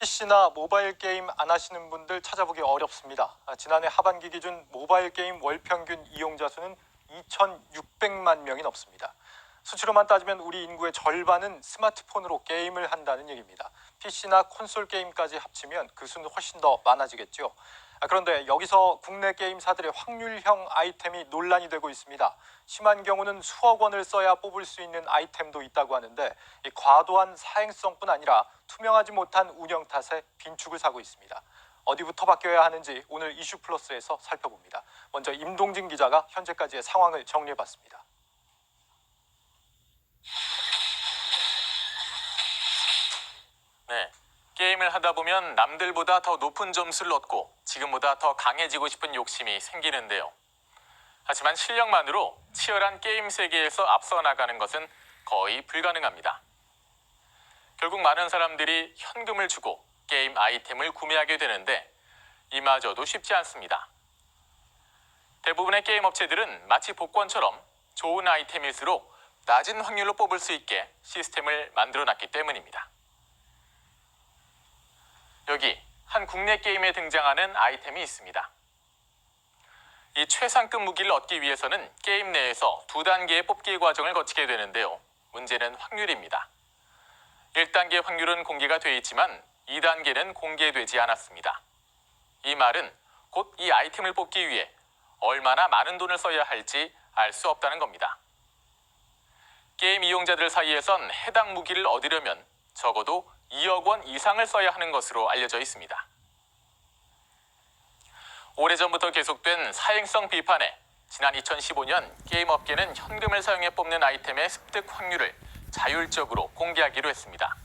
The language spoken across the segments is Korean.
PC나 모바일 게임 안 하시는 분들 찾아보기 어렵습니다. 아, 지난해 하반기 기준 모바일 게임 월 평균 이용자 수는 2,600만 명이 넘습니다. 수치로만 따지면 우리 인구의 절반은 스마트폰으로 게임을 한다는 얘기입니다. PC나 콘솔 게임까지 합치면 그 수는 훨씬 더 많아지겠죠. 아, 그런데 여기서 국내 게임사들의 확률형 아이템이 논란이 되고 있습니다. 심한 경우는 수억 원을 써야 뽑을 수 있는 아이템도 있다고 하는데 이 과도한 사행성뿐 아니라 투명하지 못한 운영 탓에 빈축을 사고 있습니다. 어디부터 바뀌어야 하는지 오늘 이슈 플러스에서 살펴봅니다. 먼저 임동진 기자가 현재까지의 상황을 정리해봤습니다. 게임을 하다 보면 남들보다 더 높은 점수를 얻고 지금보다 더 강해지고 싶은 욕심이 생기는데요. 하지만 실력만으로 치열한 게임 세계에서 앞서 나가는 것은 거의 불가능합니다. 결국 많은 사람들이 현금을 주고 게임 아이템을 구매하게 되는데 이마저도 쉽지 않습니다. 대부분의 게임 업체들은 마치 복권처럼 좋은 아이템일수록 낮은 확률로 뽑을 수 있게 시스템을 만들어 놨기 때문입니다. 여기 한 국내 게임에 등장하는 아이템이 있습니다. 이 최상급 무기를 얻기 위해서는 게임 내에서 두 단계의 뽑기 과정을 거치게 되는데요. 문제는 확률입니다. 1단계 확률은 공개가 돼 있지만 2단계는 공개되지 않았습니다. 이 말은 곧 이 아이템을 뽑기 위해 얼마나 많은 돈을 써야 할지 알 수 없다는 겁니다. 게임 이용자들 사이에선 해당 무기를 얻으려면 적어도 2억 원 이상을 써야 하는 것으로 알려져 있습니다. 오래전부터 계속된 사행성 비판에 지난 2015년 게임 업계는 현금을 사용해 뽑는 아이템의 습득 확률을 자율적으로 공개하기로 했습니다.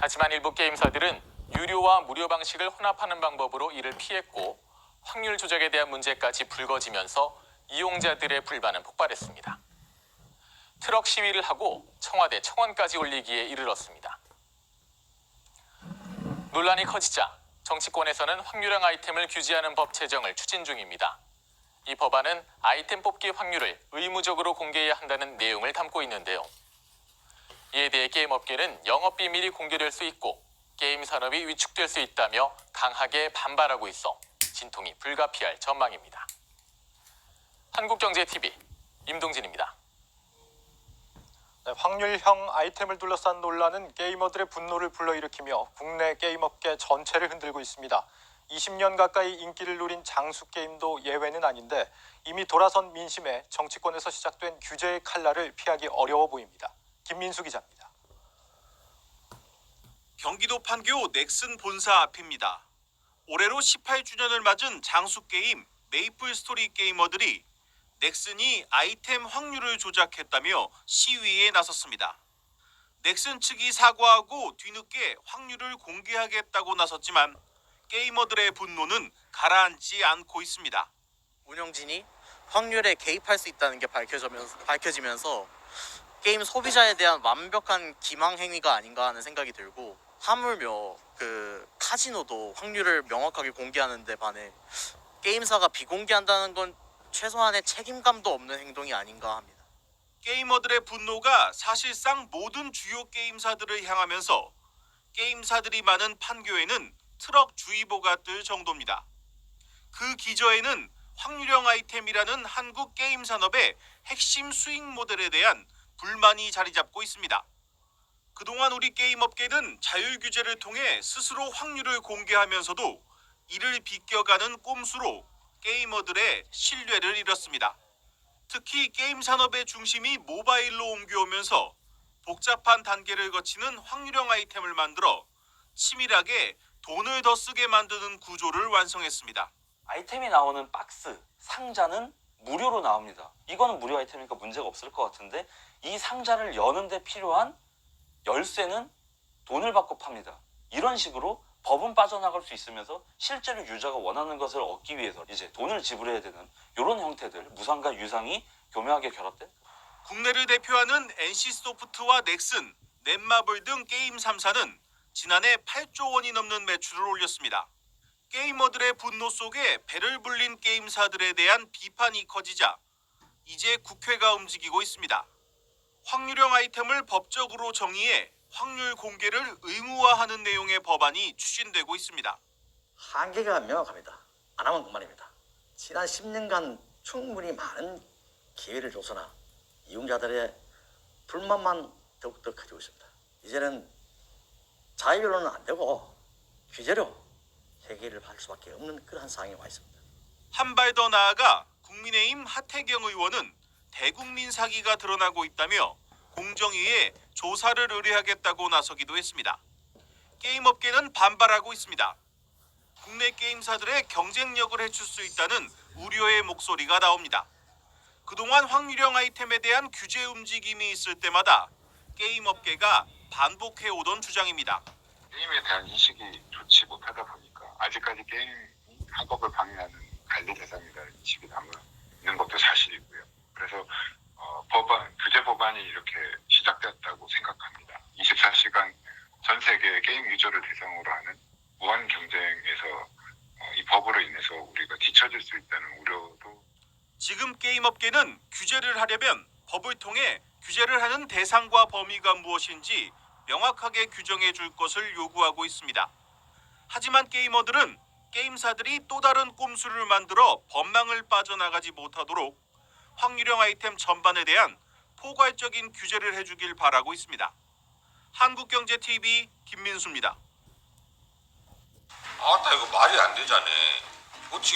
하지만 일부 게임사들은 유료와 무료 방식을 혼합하는 방법으로 이를 피했고 확률 조작에 대한 문제까지 불거지면서 이용자들의 불만은 폭발했습니다. 트럭 시위를 하고 청와대 청원까지 올리기에 이르렀습니다. 논란이 커지자 정치권에서는 확률형 아이템을 규제하는 법 제정을 추진 중입니다. 이 법안은 아이템 뽑기 확률을 의무적으로 공개해야 한다는 내용을 담고 있는데요. 이에 대해 게임 업계는 영업 비밀이 공개될 수 있고 게임 산업이 위축될 수 있다며 강하게 반발하고 있어 진통이 불가피할 전망입니다. 한국경제TV 임동진입니다. 네, 확률형 아이템을 둘러싼 논란은 게이머들의 분노를 불러일으키며 국내 게임업계 전체를 흔들고 있습니다. 20년 가까이 인기를 누린 장수 게임도 예외는 아닌데 이미 돌아선 민심에 정치권에서 시작된 규제의 칼날을 피하기 어려워 보입니다. 김민수 기자입니다. 경기도 판교 넥슨 본사 앞입니다. 올해로 18주년을 맞은 장수 게임 메이플 스토리 게이머들이 넥슨이 아이템 확률을 조작했다며 시위에 나섰습니다. 넥슨 측이 사과하고 뒤늦게 확률을 공개하겠다고 나섰지만 게이머들의 분노는 가라앉지 않고 있습니다. 운영진이 확률에 개입할 수 있다는 게 밝혀지면서, 밝혀지면서 게임 소비자에 대한 완벽한 기망 행위가 아닌가 하는 생각이 들고 하물며 그 카지노도 확률을 명확하게 공개하는 데 반해 게임사가 비공개한다는 건 최소한의 책임감도 없는 행동이 아닌가 합니다. 게이머들의 분노가 사실상 모든 주요 게임사들을 향하면서 게임사들이 많은 판교에는 트럭 주의보가 뜰 정도입니다. 그 기저에는 확률형 아이템이라는 한국 게임 산업의 핵심 수익 모델에 대한 불만이 자리 잡고 있습니다. 그동안 우리 게임 업계는 자율 규제를 통해 스스로 확률을 공개하면서도 이를 비껴가는 꼼수로 게이머들의 신뢰를 잃었습니다. 특히 게임 산업의 중심이 모바일로 옮겨오면서 복잡한 단계를 거치는 확률형 아이템을 만들어 치밀하게 돈을 더 쓰게 만드는 구조를 완성했습니다. 아이템이 나오는 박스, 상자는 무료로 나옵니다. 이거는 무료 아이템이니까 문제가 없을 것 같은데 이 상자를 여는데 필요한 열쇠는 돈을 받고 팝니다. 이런 식으로 법은 빠져나갈 수 있으면서 실제로 유저가 원하는 것을 얻기 위해서 이제 돈을 지불해야 되는 이런 형태들 무상과 유상이 교묘하게 결합된 국내를 대표하는 NC소프트와 넥슨, 넷마블 등 게임 3사는 지난해 8조 원이 넘는 매출을 올렸습니다. 게이머들의 분노 속에 배를 불린 게임사들에 대한 비판이 커지자 이제 국회가 움직이고 있습니다. 확률형 아이템을 법적으로 정의해 확률 공개를 의무화하는 내용의 법안이 추진되고 있습니다. 한계가 명확합니다. 안 하면 그만입니다. 지난 10년간 충분히 많은 기회를 줘서나 이용자들의 불만만 더욱더 커지고 있습니다. 이제는 자유로는 안 되고 규제로 해결을 할 수밖에 없는 그러한 상황에 와 있습니다. 한 발 더 나아가 국민의힘 하태경 의원은 대국민 사기가 드러나고 있다며 공정위에 조사를 의뢰하겠다고 나서기도 했습니다. 게임업계는 반발하고 있습니다. 국내 게임사들의 경쟁력을 해칠 수 있다는 우려의 목소리가 나옵니다. 그동안 확률형 아이템에 대한 규제 움직임이 있을 때마다 게임업계가 반복해 오던 주장입니다. 게임에 대한 인식이 좋지 못하다 보니까 아직까지 게임 학업을 방해하는 관리 대상이라는 인식이 남아 있는 것도 사실이고요. 그래서 어, 법안 규제 법안이 이렇게 시작됐다고 생각합니다. 24시간 전 세계 게임 유저를 대상으로 하는 무한 경쟁에서 어, 이 법으로 인해서 우리가 뒤처질 수 있다는 우려도 지금 게임 업계는 규제를 하려면 법을 통해 규제를 하는 대상과 범위가 무엇인지 명확하게 규정해 줄 것을 요구하고 있습니다. 하지만 게이머들은 게임사들이 또 다른 꼼수를 만들어 법망을 빠져나가지 못하도록 확률형 아이템 전반에 대한 포괄적인 규제를 해주길 바라고 있습니다. 한국경제TV 김민수입니다. 아따 이거 말이 안 되잖아. 어찌